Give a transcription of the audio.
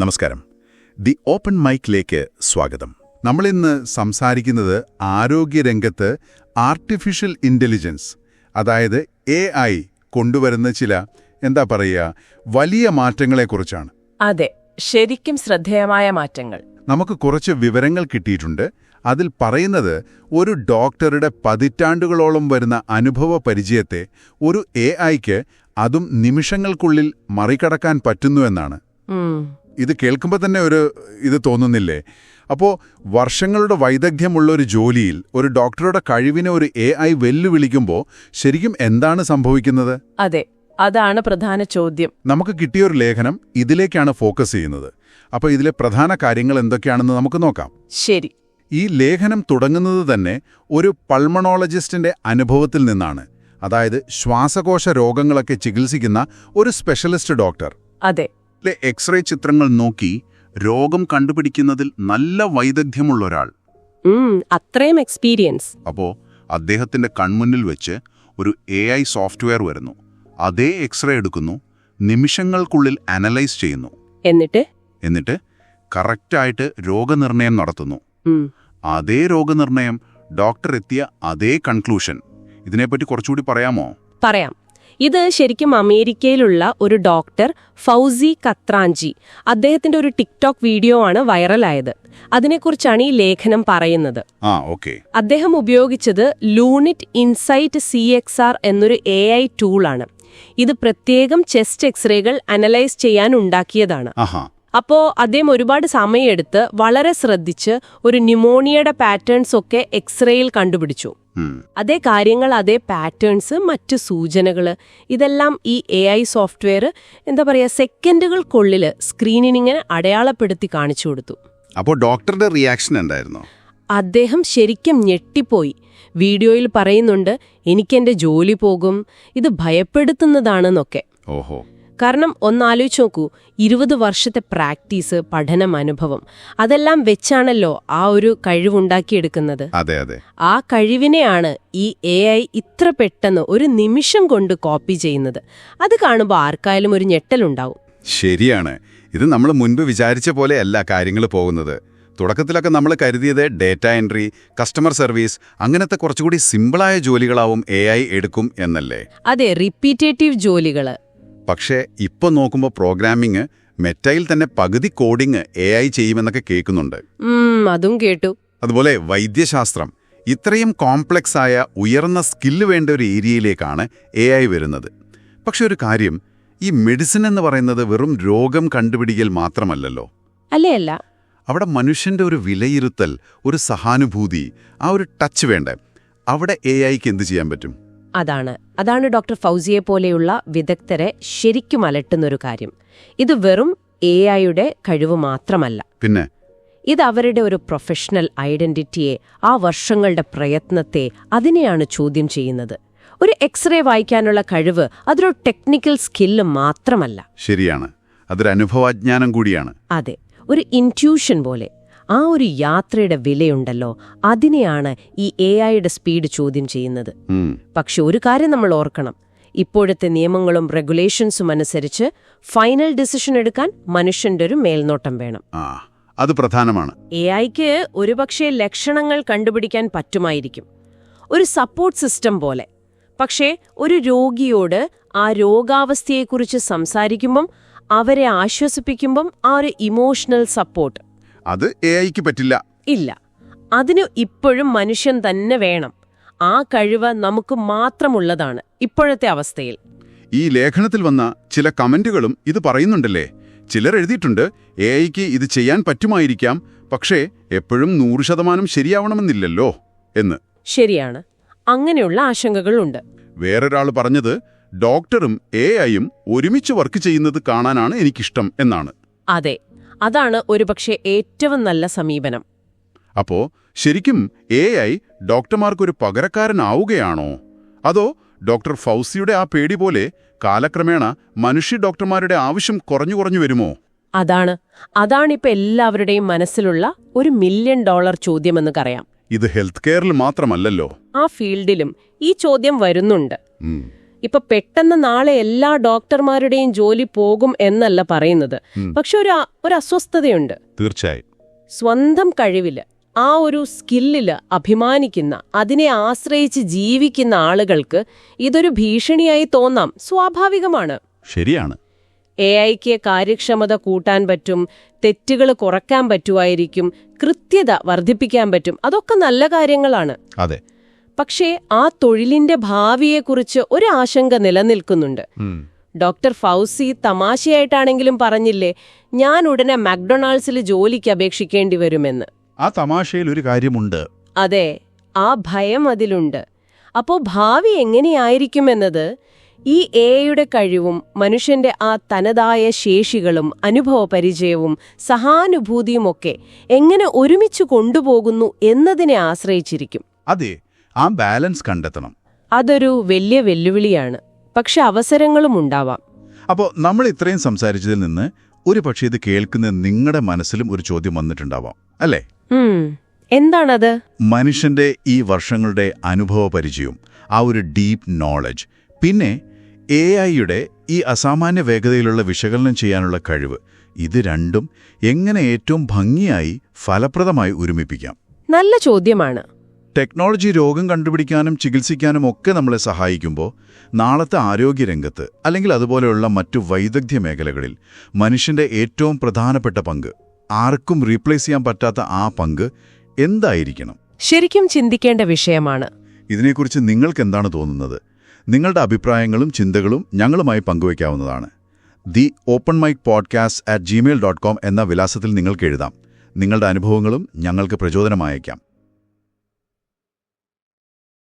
നമസ്കാരം. The open മൈക്കിലേക്ക് സ്വാഗതം. നമ്മളിന്ന് സംസാരിക്കുന്നത് ആരോഗ്യരംഗത്ത് ആർട്ടിഫിഷ്യൽ ഇന്റലിജൻസ് അതായത് എ ഐ കൊണ്ടുവരുന്ന ചില എന്താ പറയുക വലിയ മാറ്റങ്ങളെക്കുറിച്ചാണ്. അതെ ശരിക്കും ശ്രദ്ധേയമായ മാറ്റങ്ങൾ. നമുക്ക് കുറച്ച് വിവരങ്ങൾ കിട്ടിയിട്ടുണ്ട്. അതിൽ പറയുന്നത് ഒരു ഡോക്ടറുടെ പതിറ്റാണ്ടുകളോളം വരുന്ന അനുഭവ പരിചയത്തെ ഒരു എ ഐക്ക് അതും നിമിഷങ്ങൾക്കുള്ളിൽ മറികടക്കാൻ പറ്റുന്നുവെന്നാണ് ഇത് കേൾക്കുമ്പോൾ തന്നെ ഒരു ഇത് തോന്നുന്നില്ലേ? അപ്പോൾ വർഷങ്ങളുടെ വൈദഗ്ധ്യമുള്ള ഒരു ജോലിയിൽ ഒരു ഡോക്ടറുടെ കഴിവിനെ ഒരു എ ഐ വെല്ലുവിളിക്കുമ്പോൾ ശരിക്കും എന്താണ് സംഭവിക്കുന്നത്? അതെ അതാണ് പ്രധാന ചോദ്യം. നമുക്ക് കിട്ടിയൊരു ലേഖനം ഇതിലേക്കാണ് ഫോക്കസ് ചെയ്യുന്നത്. അപ്പോൾ ഇതിലെ പ്രധാന കാര്യങ്ങൾ എന്തൊക്കെയാണെന്ന് നമുക്ക് നോക്കാം. ശരി. ഈ ലേഖനം തുടങ്ങുന്നത് തന്നെ ഒരു പൾമണോളജിസ്റ്റിന്റെ അനുഭവത്തിൽ നിന്നാണ്. അതായത് ശ്വാസകോശ രോഗങ്ങളൊക്കെ ചികിത്സിക്കുന്ന ഒരു സ്പെഷ്യലിസ്റ്റ് ഡോക്ടർ. അതെ. ലെ എക്സ്റേ ചിത്രങ്ങൾ നോക്കി രോഗം കണ്ടുപിടിക്കുന്നതിൽ നല്ല വൈദഗ്ധ്യമുള്ള ഒരാൾ. അത്രയും എക്സ്പീരിയൻസ് അപ്പോ അദ്ദേഹത്തിന്റെ കൺമുന്നിൽ വെച്ച് ഒരു എ ഐ സോഫ്റ്റ്വെയർ വരുന്നു. അതേ എക്സ്റേ എടുക്കുന്നു നിമിഷങ്ങൾക്കുള്ളിൽ അനലൈസ് ചെയ്യുന്നു. എന്നിട്ട്? എന്നിട്ട് കറക്റ്റായിട്ട് രോഗനിർണയം നടത്തുന്നു. അതേ രോഗനിർണയം ഡോക്ടർ എത്തിയ അതേ കൺക്ലൂഷൻ ഇതിനെപ്പറ്റി കുറച്ചുകൂടി പറയാമോ? പറയാം. ഇത് ശരിക്കും അമേരിക്കയിലുള്ള ഒരു ഡോക്ടർ ഫൗസി കത്രാഞ്ചി. അദ്ദേഹത്തിന്റെ ഒരു ടിക്ടോക്ക് വീഡിയോ ആണ് വൈറലായത്. അതിനെക്കുറിച്ചാണ് ഈ ലേഖനം പറയുന്നത്. അദ്ദേഹം ഉപയോഗിച്ചത് Lunit insight C X R എന്നൊരു എ ഐ ടൂളാണ്. ഇത് പ്രത്യേകം ചെസ്റ്റ് എക്സ്റേകൾ അനലൈസ് ചെയ്യാൻ ഉണ്ടാക്കിയതാണ്. അപ്പോ അദ്ദേഹം ഒരുപാട് സമയമെടുത്ത് വളരെ ശ്രദ്ധിച്ച് ഒരു ന്യൂമോണിയയുടെ പാറ്റേൺസ് ഒക്കെ എക്സ്റേയിൽ കണ്ടുപിടിച്ചു. അതേ കാര്യങ്ങൾ അതേ പാറ്റേൺസ് മറ്റ് സൂചനകൾ ഇതെല്ലാം ഈ എ ഐ സോഫ്റ്റ്വെയർ എന്താ പറയുക സെക്കൻഡുകൾക്കുള്ളിൽ സ്ക്രീനിനിങ്ങനെ അടയാളപ്പെടുത്തി കാണിച്ചു കൊടുത്തു. അപ്പോൾ ഡോക്ടറുടെ റിയാക്ഷൻ എന്തായിരുന്നു? അദ്ദേഹം ശരിക്കും ഞെട്ടിപ്പോയി. വീഡിയോയിൽ പറയുന്നുണ്ട് എനിക്കെന്റെ ജോലി പോകും ഇത് ഭയപ്പെടുത്തുന്നതാണെന്നൊക്കെ. ഓഹോ. കാരണം ഒന്നാലോചിച്ച് നോക്കൂ ഇരുപത് വർഷത്തെ പ്രാക്ടീസ് പഠനം അനുഭവം അതെല്ലാം വെച്ചാണല്ലോ ആ ഒരു കഴിവുണ്ടാക്കിയെടുക്കുന്നത്. അതെ അതെ. ആ കഴിവിനെയാണ് ഈ എ ഐ ഇത്ര പെട്ടെന്ന് ഒരു നിമിഷം കൊണ്ട് കോപ്പി ചെയ്യുന്നത്. അത് കാണുമ്പോൾ ആർക്കായാലും ഒരു ഞെട്ടലുണ്ടാവും. ശരിയാണ്. ഇത് നമ്മൾ മുൻപ് വിചാരിച്ച പോലെയല്ല കാര്യങ്ങൾ പോകുന്നത്. തുടക്കത്തിലൊക്കെ നമ്മൾ കരുതിയത് ഡേറ്റ എൻട്രി കസ്റ്റമർ സർവീസ് അങ്ങനത്തെ കുറച്ചുകൂടി സിമ്പിളായ ജോലികളാവും എ എടുക്കും എന്നല്ലേ? അതെ റിപ്പീറ്റേറ്റീവ് ജോലികൾ. പക്ഷേ ഇപ്പൊ നോക്കുമ്പോൾ പ്രോഗ്രാമിംഗ് മെറ്റയിൽ തന്നെ പകുതി കോഡിംഗ് എ ഐ ചെയ്യുമെന്നൊക്കെ കേൾക്കുന്നുണ്ട്. അതും കേട്ടു. അതുപോലെ വൈദ്യശാസ്ത്രം ഇത്രയും കോംപ്ലക്സ് ആയ ഉയർന്ന സ്കില്ല് വേണ്ട ഒരു ഏരിയയിലേക്കാണ് എ ഐ വരുന്നത്. പക്ഷെ ഒരു കാര്യം ഈ മെഡിസിൻ എന്ന് പറയുന്നത് വെറും രോഗം കണ്ടുപിടിക്കൽ മാത്രമല്ലല്ലോ. അല്ല അവിടെ മനുഷ്യന്റെ ഒരു വിലയിരുത്തൽ ഒരു സഹാനുഭൂതി ആ ഒരു ടച്ച് വേണ്ട? അവിടെ എ ഐക്ക് എന്ത് ചെയ്യാൻ പറ്റും? അതാണ്. അതാണ് ഡോക്ടർ ഫൗസിയെ പോലെയുള്ള വിദഗ്ധരെ ശരിക്കും അലട്ടുന്നൊരു കാര്യം. ഇത് വെറും എ ഐയുടെ കഴിവ് മാത്രമല്ല. പിന്നെ? ഇത് അവരുടെ ഒരു പ്രൊഫഷണൽ ഐഡന്റിറ്റിയെ ആ വർഷങ്ങളുടെ പ്രയത്നത്തെ അതിനെയാണ് ചോദ്യം ചെയ്യുന്നത്. ഒരു എക്സ്റേ വായിക്കാനുള്ള കഴിവ് അതൊരു ടെക്നിക്കൽ സ്കില്ല് മാത്രമല്ല. ശരിയാണ്. അതൊരു അനുഭവാജ്ഞാനം കൂടിയാണ്. അതെ. ഒരു ഇന്റ്യൂഷൻ പോലെ. ആ ഒരു യാത്രയുടെ വിലയുണ്ടല്ലോ. അതിനെയാണ് ഈ എ ഐയുടെ സ്പീഡ് ചോദ്യം ചെയ്യുന്നത്. പക്ഷെ ഒരു കാര്യം നമ്മൾ ഓർക്കണം. ഇപ്പോഴത്തെ നിയമങ്ങളും റെഗുലേഷൻസും അനുസരിച്ച് ഫൈനൽ ഡിസിഷൻ എടുക്കാൻ മനുഷ്യന്റെ ഒരു മേൽനോട്ടം വേണം. അത് പ്രധാനമാണ്. എ ഐക്ക് ഒരുപക്ഷെ ലക്ഷണങ്ങൾ കണ്ടുപിടിക്കാൻ പറ്റുമായിരിക്കും. ഒരു സപ്പോർട്ട് സിസ്റ്റം പോലെ. പക്ഷേ ഒരു രോഗിയോട് ആ രോഗാവസ്ഥയെക്കുറിച്ച് സംസാരിക്കുമ്പം അവരെ ആശ്വസിപ്പിക്കുമ്പം ആ ഒരു ഇമോഷണൽ സപ്പോർട്ട് അത് എ ഐക്ക് പറ്റില്ല. ഇല്ല. അതിന് ഇപ്പോഴും മനുഷ്യൻ തന്നെ വേണം. ആ കഴിവ് നമുക്ക് മാത്രമുള്ളതാണ് ഇപ്പോഴത്തെ അവസ്ഥയിൽ. ഈ ലേഖനത്തിൽ വന്ന ചില കമന്റുകളും ഇത് പറയുന്നുണ്ടല്ലേ? ചിലർ എഴുതിയിട്ടുണ്ട് എ ഐക്ക് ഇത് ചെയ്യാൻ പറ്റുമായിരിക്കാം പക്ഷേ എപ്പോഴും നൂറ് ശതമാനം ശരിയാവണമെന്നില്ലല്ലോ എന്ന്. ശരിയാണ്. അങ്ങനെയുള്ള ആശങ്കകളുണ്ട്. വേറൊരാൾ പറഞ്ഞത് ഡോക്ടറും എ ഐയും ഒരുമിച്ച് വർക്ക് ചെയ്യുന്നത് കാണാനാണ് എനിക്കിഷ്ടം എന്നാണ്. അതെ. അതാണ് ഒരുപക്ഷെ ഏറ്റവും നല്ല സമീപനം. അപ്പോ ശരിക്കും എ ഐ ഡോക്ടർമാർക്കൊരു പകരക്കാരനാവുകയാണോ? അതോ ഡോക്ടർ ഫൗസിയുടെ ആ പേടി പോലെ കാലക്രമേണ മനുഷ്യ ഡോക്ടർമാരുടെ ആവശ്യം കുറഞ്ഞു കുറഞ്ഞു വരുമോ? അതാണ്. അതാണിപ്പോ എല്ലാവരുടെയും മനസ്സിലുള്ള ഒരു മില്യൺ ഡോളർ ചോദ്യമെന്ന് പറയാം. ഇത് ഹെൽത്ത് കെയറിൽ മാത്രമല്ലല്ലോ. ആ ഫീൽഡിലും ഈ ചോദ്യം വരുന്നുണ്ട്. ഇപ്പൊ പെട്ടെന്ന് നാളെ എല്ലാ ഡോക്ടർമാരുടെയും ജോലി പോകും എന്നല്ല പറയുന്നത്. പക്ഷെ ഒരു ഒരു അസ്വസ്ഥതയുണ്ട്. തീർച്ചയായും. സ്വന്തം കഴിവിൽ ആ ഒരു സ്കില്ലിൽ അഭിമാനിക്കുന്ന അതിനെ ആശ്രയിച്ച് ജീവിക്കുന്ന ആളുകൾക്ക് ഇതൊരു ഭീഷണിയായി തോന്നാം. സ്വാഭാവികമാണ്. ശരിയാണ്. എ ഐക്ക് കാര്യക്ഷമത കൂട്ടാൻ പറ്റും തെറ്റുകൾ കുറയ്ക്കാൻ പറ്റുമായിരിക്കും കൃത്യത വർദ്ധിപ്പിക്കാൻ പറ്റും അതൊക്കെ നല്ല കാര്യങ്ങളാണ്. അതെ. പക്ഷേ ആ തൊഴിലിന്റെ ഭാവിയെക്കുറിച്ച് ഒരു ആശങ്ക നിലനിൽക്കുന്നുണ്ട്. ഡോക്ടർ ഫൗസി തമാശയായിട്ടാണെങ്കിലും പറഞ്ഞില്ലേ ഞാൻ ഉടനെ മാക്ഡൊണാൾഡ്സിൽ ജോലിക്ക് അപേക്ഷിക്കേണ്ടി വരുമെന്ന്. ആ തമാശയിൽ ഒരു കാര്യമുണ്ട്. അതെ ആ ഭയം അതിലുണ്ട്. അപ്പോ ഭാവി എങ്ങനെയായിരിക്കുമെന്നത്? ഈ എയുടെ കഴിവും മനുഷ്യന്റെ ആ തനതായ ശേഷികളും അനുഭവപരിചയവും സഹാനുഭൂതിയുമൊക്കെ എങ്ങനെ ഒരുമിച്ച് കൊണ്ടുപോകുന്നു എന്നതിനെ ആശ്രയിച്ചിരിക്കും. അതെ ആ ബാലൻസ് കണ്ടെത്തണം. അതൊരു വലിയ വെല്ലുവിളിയാണ്. പക്ഷെ അവസരങ്ങളും ഉണ്ടാവാം. അപ്പോൾ നമ്മൾ ഇത്രയും സംസാരിച്ചതിൽ നിന്ന് ഒരു പക്ഷേ ഇത് കേൾക്കുന്ന നിങ്ങളുടെ മനസ്സിലും ഒരു ചോദ്യം വന്നിട്ടുണ്ടാവാം. അല്ലേ? എന്താണത്? മനുഷ്യന്റെ ഈ വർഷങ്ങളുടെ അനുഭവ പരിചയവും ആ ഒരു ഡീപ്പ് നോളജ് പിന്നെ എ ഐയുടെ ഈ അസാമാന്യ വേഗതയിലുള്ള വിശകലനം ചെയ്യാനുള്ള കഴിവ് ഇത് രണ്ടും എങ്ങനെ ഏറ്റവും ഭംഗിയായി ഫലപ്രദമായി ഒരുമിപ്പിക്കാം? നല്ല ചോദ്യമാണ്. ടെക്നോളജി രോഗം കണ്ടുപിടിക്കാനും ചികിത്സിക്കാനും ഒക്കെ നമ്മളെ സഹായിക്കുമ്പോൾ നാളത്തെ ആരോഗ്യരംഗത്ത് അല്ലെങ്കിൽ അതുപോലെയുള്ള മറ്റു വൈദഗ്ധ്യ മേഖലകളിൽ മനുഷ്യന്റെ ഏറ്റവും പ്രധാനപ്പെട്ട പങ്ക് ആർക്കും റീപ്ലേസ് ചെയ്യാൻ പറ്റാത്ത ആ പങ്ക് എന്തായിരിക്കണം? ശരിക്കും ചിന്തിക്കേണ്ട വിഷയമാണ്. ഇതിനെക്കുറിച്ച് നിങ്ങൾക്ക് എന്താണ് തോന്നുന്നത്? നിങ്ങളുടെ അഭിപ്രായങ്ങളും ചിന്തകളും ഞങ്ങളുമായി പങ്കുവയ്ക്കാവുന്നതാണ്. The open mic podcast at gmail dot com എന്ന വിലാസത്തിൽ നിങ്ങൾക്ക് എഴുതാം. നിങ്ങളുടെ അനുഭവങ്ങളും ഞങ്ങൾക്ക് പ്രചോദനമായേക്കാം.